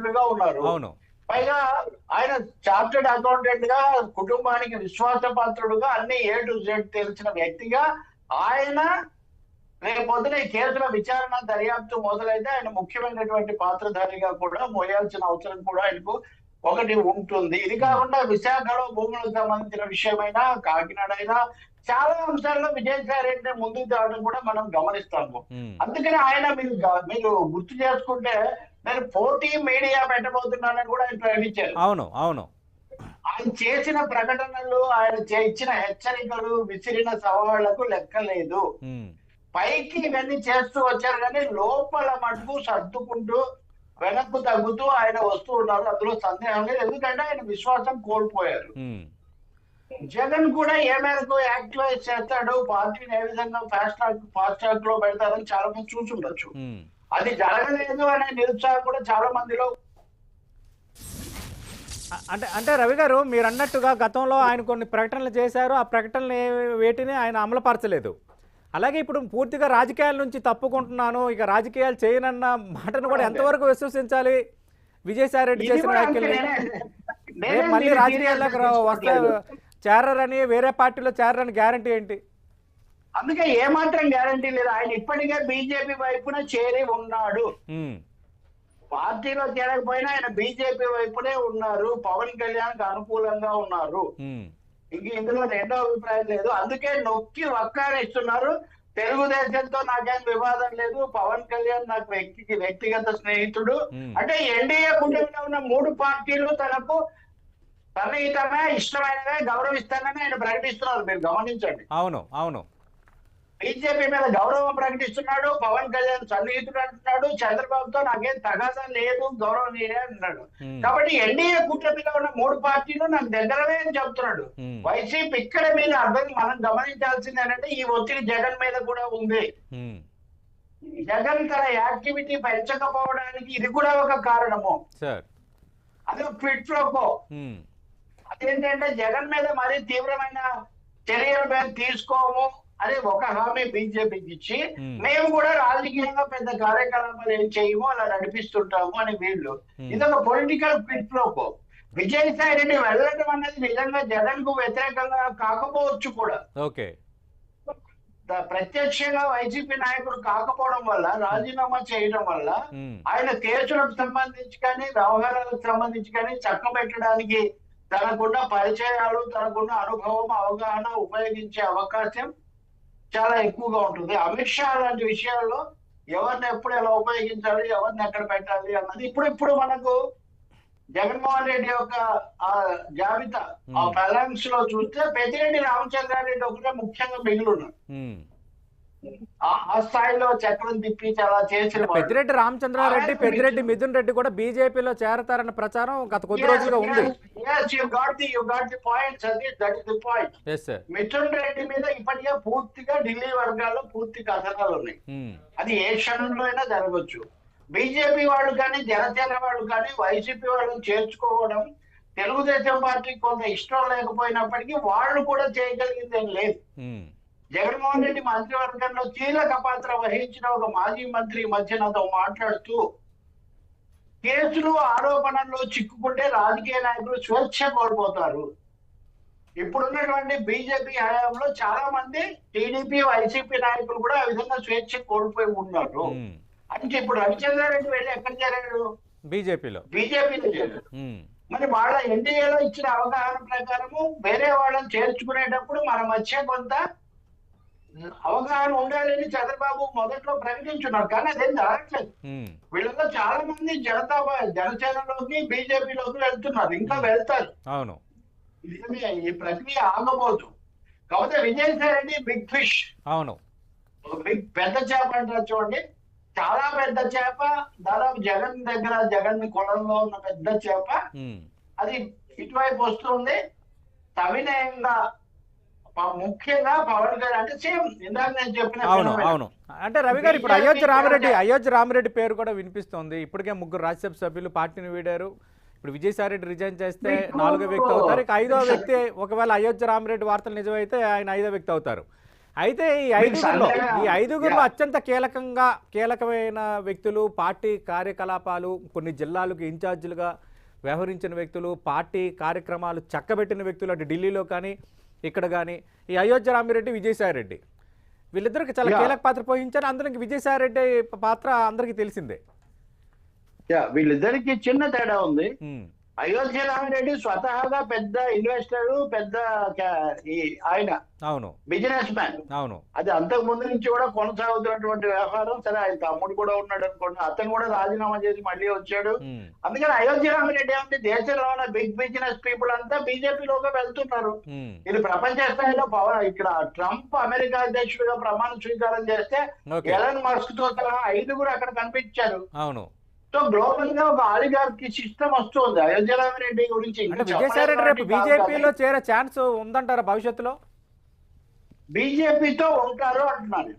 సన్నిహితులుగా ఉన్నారు. అవును. పైగా ఆయన చార్టెడ్ అకౌంటెంట్గా కుటుంబానికి విశ్వాసపాత్రుడుగా అన్ని ఏ టు జెడ్ తెలిసిన వ్యక్తిగా ఆయన రేపు పొద్దున ఈ కేసుల విచారణ దర్యాప్తు మొదలైతే ఆయన ముఖ్యమైనటువంటి పాత్రధారిగా కూడా మోయాల్సిన అవసరం కూడా ఆయనకు ఒకటి ఉంటుంది. ఇది కాకుండా విశాఖలో భూములకు సంబంధించిన విషయమైనా కాకినాడ అయినా చాలా అంశాల్లో విజయసాయి రెడ్డి ముందుకు తేవడం కూడా మనం గమనిస్తాము. అందుకని ఆయన మీరు మీరు గుర్తు చేసుకుంటే నేను పోటీ మీడియా పెట్టబోతున్నానని కూడా ఆయన ప్రకటించారు. అవును అవును. ఆయన చేసిన ప్రకటనలు ఆయన ఇచ్చిన హెచ్చరికలు విసిరిన సవాళ్ళకు లెక్కలేదు. పైకి ఇవన్నీ చేస్తూ వచ్చారు కానీ లోపల మటుకు సర్దుకుంటూ వెనక్కు తగ్గుతూ ఆయన వస్తూ ఉన్నారు. అందులో సందేహం లేదు. ఎందుకంటే ఆయన విశ్వాసం కోల్పోయారు. జగన్ కూడా ఏ మేరకు యాక్టివైజ్ చేస్తాడు పార్టీని ఏ విధంగా ఫాస్ట్ ట్రాక్ ఫాస్ట్ ట్రాక్లో పెడతారని చాలా మంది చూసుండొచ్చు. ఉమ్. అది జరగలేదు అనే నిరుత్సాహం కూడా చాలా మందిలో అంటే అంటే రవి గారు మీరు అన్నట్టుగా గతంలో ఆయన కొన్ని ప్రకటనలు చేశారు. ఆ ప్రకటనలు వేటిని ఆయన అమలుపరచలేదు. అలాగే ఇప్పుడు పూర్తిగా రాజకీయాల నుంచి తప్పుకుంటున్నాను. ఇక రాజకీయాలు చేయనన్న మాటను కూడా ఎంతవరకు విశ్వసించాలి? విజయసాయి రెడ్డి ఇది చేసిన రేపు మళ్ళీ దీన్ని రాజకీయాల్లోకి రా- serious గా వస్తే. చేరరని వేరే పార్టీలో చేరరని గ్యారంటీ ఏంటి? అందుకే ఏమాత్రం గ్యారంటీ లేదు. ఆయన ఇప్పటికే బీజేపీ వైపున చేరి ఉన్నాడు. పార్టీలో చేరకపోయినా ఆయన బీజేపీ వైపునే ఉన్నారు. పవన్ కళ్యాణ్కి అనుకూలంగా ఉన్నారు. ఇంక ఇందులో రెండో అభిప్రాయం లేదు. అందుకే నొక్కి వక్కానిస్తున్నారు తెలుగుదేశంతో నాకేం వివాదం లేదు. పవన్ కళ్యాణ్ నాకు వ్యక్తికి వ్యక్తిగత స్నేహితుడు. అంటే ఎన్డీఏ కూటమిలో ఉన్న మూడు పార్టీలు తనకు సన్నిహితమే ఇష్టమైనవే గౌరవిస్తానని ఆయన ప్రకటిస్తున్నారు. మీరు గమనించండి. అవును అవును. బీజేపీ మీద గౌరవం ప్రకటిస్తున్నాడు పవన్ కళ్యాణ్ సన్నిహితుడు అంటున్నాడు చంద్రబాబుతో నాకేం తగాదా లేదు గౌరవనీయ అంటున్నాడు. ఉమ్, కాబట్టి ఎన్డీఏ కూటమిలో ఉన్న మూడు పార్టీలు నాకు దగ్గరవే అని చెప్తున్నాడు. వైసీపీ ఇక్కడ మీద అర్థం మనం గమనించాల్సింది ఏంటంటే ఈ ఒత్తిడి జగన్ మీద కూడా ఉంది. జగన్ తన యాక్టివిటీ పెంచకపోవడానికి ఇది కూడా ఒక కారణము. అది ఫిట్ ఫ్లోకో. అదేంటంటే జగన్ మీద మరీ తీవ్రమైన చర్యలు మేము తీసుకోము. అని ఒక హామీ బీజేపీకి ఇచ్చి. మేము. కూడా రాజకీయంగా పెద్ద కార్యకలాపాలు ఏం చేయము అలా నడిపిస్తుంటాము అని వీళ్ళు. ఇదొక పొలిటికల్ ఫిట్ ఫ్లోకో విజయసాయి రెడ్డి వెళ్ళడం అనేది నిజంగా జగన్కు వ్యతిరేకంగా కాకపోవచ్చు కూడా. ఓకే. ప్రత్యక్షంగా వైసీపీ నాయకుడు కాకపోవడం వల్ల రాజీనామా చేయడం వల్ల ఆయన కేసులకు సంబంధించి కానీ వ్యవహారాలకు సంబంధించి కానీ చక్కబెట్టడానికి తనకున్న పరిచయాలు తనకున్న అనుభవం అవగాహన ఉపయోగించే అవకాశం చాలా ఎక్కువగా ఉంటుంది అమిత్ షా లాంటి విషయాల్లో ఎవరిని ఎప్పుడు ఎలా ఉపయోగించాలి ఎవరిని ఎక్కడ పెట్టాలి అన్నది ఇప్పుడు ఇప్పుడు మనకు జగన్మోహన్ రెడ్డి యొక్క ఆ జాబితా ఆ. ఫైనాన్స్లో చూస్తే పెద్దిరెడ్డి రామచంద్రారెడ్డి ఒకటే ముఖ్యంగా మిగిలి ఉన్నారు ఉమ్. ఆ- స్థాయిలో చక్రం చేసిన వాడు. పెద్దిరెడ్డి రామచంద్రారెడ్డి పెద్దిరెడ్డి మిథున్ రెడ్డి కూడా బీజేపీలో చేరతారన్న ప్రచారం గత కొద్ది రోజులుగా ఉంది. మిథున్ రెడ్డి మీద ఇప్పటికే పూర్తిగా ఢిల్లీ వర్గాల్లో పూర్తి కథనాలు ఉన్నాయి. అది ఏ క్షణంలో అయినా జరగచ్చు బీజేపీ వాళ్ళు కానీ జనసేన వాళ్ళు కానీ వైసీపీ వాళ్ళని చేర్చుకోవడం తెలుగుదేశం పార్టీకి కొంత ఇష్టం లేకపోయినప్పటికీ వాళ్ళు కూడా చేయగలిగింది ఏం లేదు జగన్మోహన్ రెడ్డి మంత్రివర్గంలో కీలక పాత్ర వహించిన ఒక మాజీ మంత్రి ఈ మధ్య నాతో మాట్లాడుతూ కేసులు ఆరోపణల్లో చిక్కుకుంటే రాజకీయ నాయకులు స్వేచ్ఛ కోల్పోతారు. ఇప్పుడున్నటువంటి బీజేపీ హయాంలో చాలా మంది టీడీపీ వైసీపీ నాయకులు కూడా ఆ విధంగా స్వేచ్ఛ కోల్పోయి ఉన్నారు. అంటే ఇప్పుడు రవిచంద్రారెడ్డి వెళ్ళి ఎక్కడ చేరాడు? బీజేపీలో. బీజేపీలో చేరాడు. మరి వాళ్ళ ఎన్డీఏలో ఇచ్చిన అవగాహన ప్రకారము వేరే వాళ్ళని చేర్చుకునేటప్పుడు మన మధ్య కొంత అవగాహన ఉండాలని చంద్రబాబు మొదట్లో ప్రకటించున్నారు కానీ అదేం జరగట్లేదు. వీళ్ళలో చాలా మంది జనతా జనసేనలోకి బీజేపీలోకి వెళ్తున్నారు. ఇంకా వెళ్తారు. అవును. ఈ ప్రక్రియ ఆగబోదు. కాకపోతే విజయసాయి రెడ్డి బిగ్ ఫిష్. అవును. బిగ్ పెద్ద చేప అంటారు చూడండి. చాలా పెద్ద చేప దాదాపు జగన్ దగ్గర జగన్ కులంలో ఉన్న పెద్ద చేప. అది ఇటువైపు వస్తుంది. సవినయంగా ప- ముఖ్యంగా పవన్ గారు అంటే సేమ్ ఇందాక నేను చెప్పిన అవును. అవును. అంటే రవి గారు ఇప్పుడు అయోధ్య రామిరెడ్డి అయోధ్య రామిరెడ్డి పేరు కూడా వినిపిస్తోంది. ఇప్పటికే ముగ్గురు రాజ్యసభ సభ్యులు పార్టీని వీడారు. ఇప్పుడు విజయసాయి రెడ్డి రిజైన్ చేస్తే నాలుగో వ్యక్తి అవుతారు. ఇక ఐదో వ్యక్తి ఒకవేళ అయోధ్య రామిరెడ్డి వార్తలు నిజమైతే ఆయన ఐదో వ్యక్తి అవుతారు. అయితే ఈ ఐదుగురులో ఈ ఐదుగురులో. అత్యంత కీలకంగా కీలకమైన వ్యక్తులు పార్టీ కార్యకలాపాలు కొన్ని జిల్లాలకు ఇన్ఛార్జీలుగా వ్యవహరించిన వ్యక్తులు పార్టీ కార్యక్రమాలు చక్కబెట్టిన వ్యక్తులు అటు ఢిల్లీలో కానీ ఇక్కడ కానీ ఈ అయోధ్య రామిరెడ్డి విజయసాయిరెడ్డి వీళ్ళిద్దరికి చాలా. కీలక పాత్ర పోషించారు. అందులో ఇంక విజయసాయిరెడ్డి పాత్ర అందరికీ తెలిసిందే. వీళ్ళిద్దరికి చిన్న తేడా ఉంది. అయోధ్య రామిరెడ్డి స్వతహాగా పెద్ద ఇన్వెస్టర్ పెద్ద ఆయన. అవును. బిజినెస్ మ్యాన్ అవును. అది అంతకు ముందు నుంచి కూడా కొనసాగుతున్నటువంటి వ్యవహారం. సరే ఆయన తమ్ముడు కూడా ఉన్నాడు అనుకోండి. అతను కూడా రాజీనామా చేసి మళ్ళీ వచ్చాడు. అందుకని అయోధ్య రామిరెడ్డి అంటే దేశంలో ఉన్న బిగ్ బిజినెస్ పీపుల్ అంతా బీజేపీలోకి వెళ్తున్నారు. ఇది ప్రపంచ స్థాయిలో పవన్ ఇక్కడ ట్రంప్ అమెరికా అధ్యక్షుడిగా ప్రమాణ స్వీకారం చేస్తే ఎలన్ మస్క్తో సహా ఐదుగురు అక్కడ కనిపించారు. అవును. సో గ్లోబల్గా ఒక ఆలిగార్కి సిస్టమ్ వస్తుంది అయోధ్య రామిరెడ్డి గురించి విజయసాయిరెడ్డి రేపు బీజేపీలో చేరే ఛాన్స్ ఉందంటారా భవిష్యత్తులో? బీజేపీతో ఉంటారు అంటున్నారు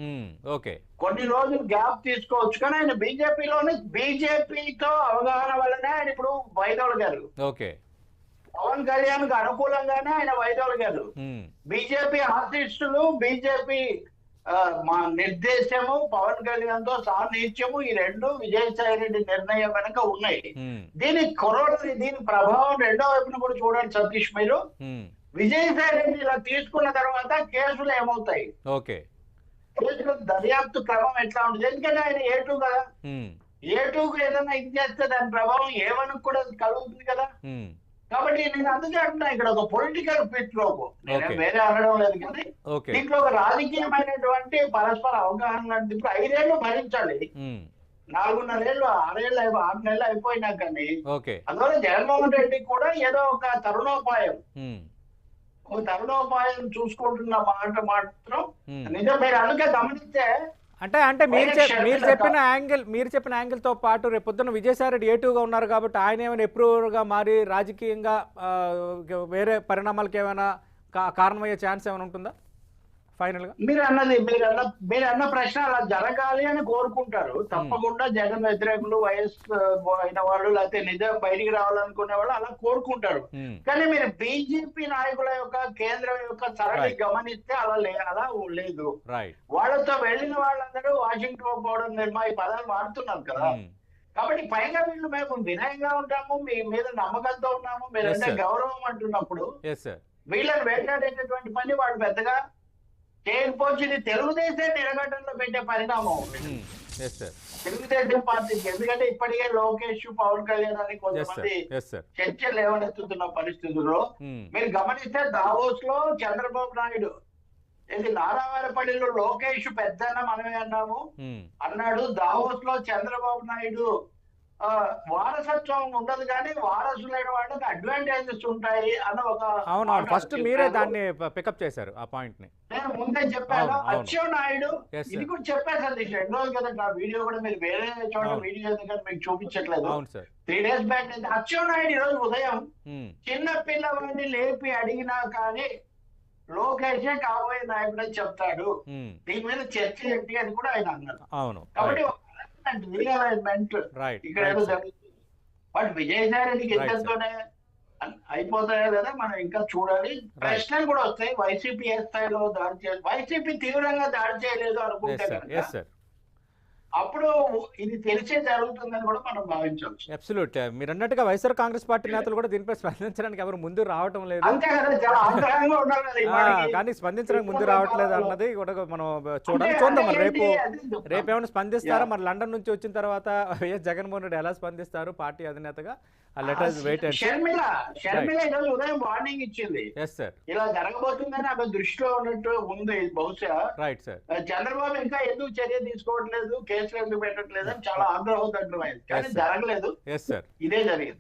ఓకే. కొన్ని రోజులు గ్యాప్ తీసుకోవచ్చు కానీ ఆయన బీజేపీలోనే బీజేపీతో అవగాహన వల్లనే ఆయన ఇప్పుడు వైదొలగారు ఓకే. పవన్ కళ్యాణ్కు అనుకూలంగానే ఆయన వైదొలగారు ఉమ్, బీజేపీ ఆర్టిస్టులు బీజేపీ మా నిర్దేశము పవన్ కళ్యాణ్తో సాన్నిహిత్యము ఈ రెండు విజయసాయి రెడ్డి నిర్ణయం వెనక ఉన్నాయి. దీని కొరోనా దీని ప్రభావం రెండో వైపున కూడా చూడండి సతీష్ మీరు. విజయసాయి రెడ్డి ఇలా తీసుకున్న తర్వాత కేసులు ఏమవుతాయి? ఓకే. కేసుల దర్యాప్తు క్రమం ఎట్లా ఉంటుంది? ఎందుకంటే ఆయన ఏ టూ కదా ఉమ్, ఏ టూకు ఏదైనా ఇది చేస్తే దాని ప్రభావం ఏమని కూడా కలుగుతుంది కదా. కాబట్టి నేను అందుకే అంటున్నా ఇక్కడ ఒక పొలిటికల్ పిట్ లోపు. నేను. వేరే అనడం లేదు కానీ దీంట్లో ఒక రాజకీయమైనటువంటి పరస్పర అవగాహన లాంటిది ఇప్పుడు ఐదేళ్ళు భరించాలి. ఉమ్, నాలుగున్నరేళ్ళు ఆరేళ్ళు అయిపో ఆరు నెలలు అయిపోయినా కానీ అందువల్ల జగన్మోహన్ రెడ్డి కూడా ఏదో ఒక తరుణోపాయం. ఉమ్, ఒక తరుణోపాయం చూసుకుంటున్న మాట మాత్రం ఉమ్. నిజం. మీరు అందుకే గమనిస్తే అంటే అంటే మీరు మీరు చెప్పిన యాంగిల్ మీరు చెప్పిన యాంగిల్తో పాటు రేపు పొద్దున్న విజయసాయిరెడ్డి ఏటుగా ఉన్నారు కాబట్టి ఆయన ఏమైనా ఎప్రూవర్గా మారి రాజకీయంగా వేరే పరిణామాలకు ఏమైనా కా- కారణమయ్యే ఛాన్స్ ఏమైనా ఉంటుందా? ఫైనల్గా మీరు అన్నది మీరు అన్న మీరు అన్న ప్రశ్న అలా జరగాలి అని కోరుకుంటారు. తప్పకుండా జగన్ వ్యతిరేకులు వైఎస్ అయిన వాళ్ళు లేకపోతే నిజం బయటికి రావాలనుకునే వాళ్ళు అలా కోరుకుంటారు. కానీ మీరు బీజేపీ నాయకుల యొక్క కేంద్రం యొక్క సరళి. గమనిస్తే అలా అలా లేదు. వాళ్ళతో వెళ్ళిన వాళ్ళందరూ వాషింగ్టన్ పోవడం నిర్మా ఈ పదాలు వాడుతున్నారు కదా. కాబట్టి పైగా వీళ్ళు మేము వినయంగా ఉంటాము మీ మీద నమ్మకంతో ఉన్నాము మీరంటే sir. గౌరవం అంటున్నప్పుడు వీళ్ళని వేటాడేటటువంటి పని వాళ్ళు పెద్దగా చేయకపోవచ్చు ఇది తెలుగుదేశం నిలగట్టంలో పెట్టే పరిణామం. సార్ తెలుగుదేశం పార్టీకి ఎందుకంటే ఇప్పటికే లోకేష్ పవన్ కళ్యాణ్ అని కొంతమంది చర్చలు లేవనెత్తుతున్న పరిస్థితుల్లో మీరు గమనిస్తే దావోస్లో చంద్రబాబు నాయుడు. ఇది నారావారపల్లిలో లోకేష్ పెద్దన్న మనమే అన్నాము. అన్నాడు దావోస్లో చంద్రబాబు నాయుడు. వారసత్వం ఉండదు కానీ వారసులైన వాళ్ళకి అడ్వాంటేజెస్ ఉంటాయి అన్న ఒక ఫస్ట్ మీరే. దాన్ని పికప్ చేశారు ఆ పాయింట్ని. నేను ముందే చెప్పాను. అచ్చెవ్ నాయుడు. ఇది కూడా చెప్పాను సతీష్ రెండు రోజులు కదా వీడియో కూడా మీరు వేరే చోట. వీడియో ఎందుకంటే మీకు చూపించట్లేదు. సార్ త్రీ డేస్ బ్యాక్ అయితే అచ్చెవ్ నాయుడు ఈ రోజు ఉదయం ఉమ్, చిన్న పిల్లవాడిని లేపి అడిగినా కానీ లోకేషే కాబోయే నాయకుడు అని చెప్తాడు. ఉమ్, దీని మీద చర్చ ఏంటి అని కూడా ఆయన అన్నారు. అవును కాబట్టి ఇక్కడ బట్ విజయసాయి రెడ్డికి. ఇద్దరితోనే అన్- అయిపోతాయో లేదా మనం ఇంకా చూడాలి. ప్రశ్నలు కూడా వస్తాయి. వైసీపీ ఏ స్థాయిలో దాడి చేయాలి? వైసీపీ తీవ్రంగా దాడి చేయలేదు అనుకుంటే ఎస్ సార్ కనుక ఎస్ సార్ అప్పుడు ఇది తెలిసే జరుగుతుందని కూడా మనం భావించవచ్చు. అబ్సల్యూట్ మీరు అన్నట్టుగా వైఎస్ఆర్ కాంగ్రెస్ పార్టీ నేతలు కూడా దీనిపై స్పందించడానికి ఎవరు ముందు రావటం లేదు. కానీ స్పందించడానికి ముందు రావట్లేదు అన్నది కూడా మనం చూడాలి. చూద్దాం మరి. రేపు. రేపు ఏమైనా స్పందిస్తారా. మరి లండన్ నుంచి వచ్చిన తర్వాత వైఎస్ జగన్మోహన్ రెడ్డి ఎలా స్పందిస్తారు? పార్టీ అధినేతగా ఆ letter wait and Sharmila Sharmila ఈరోజు ఉదయం వార్నింగ్ ఇచ్చింది. ఎస్ సార్ ఇలా జరగబోతుందని ఆమె దృష్టిలో ఉన్నట్టు ఉంది బహుశా. రైట్ సార్ చంద్రబాబు ఇంకా ఎందుకు చర్య తీసుకోవట్లేదు? కేసులు ఎందుకు పెట్టట్లేదు అని చాలా ఆగ్రహం తగ్గిపోయింది కానీ. జరగలేదు. ఇదే జరిగింది.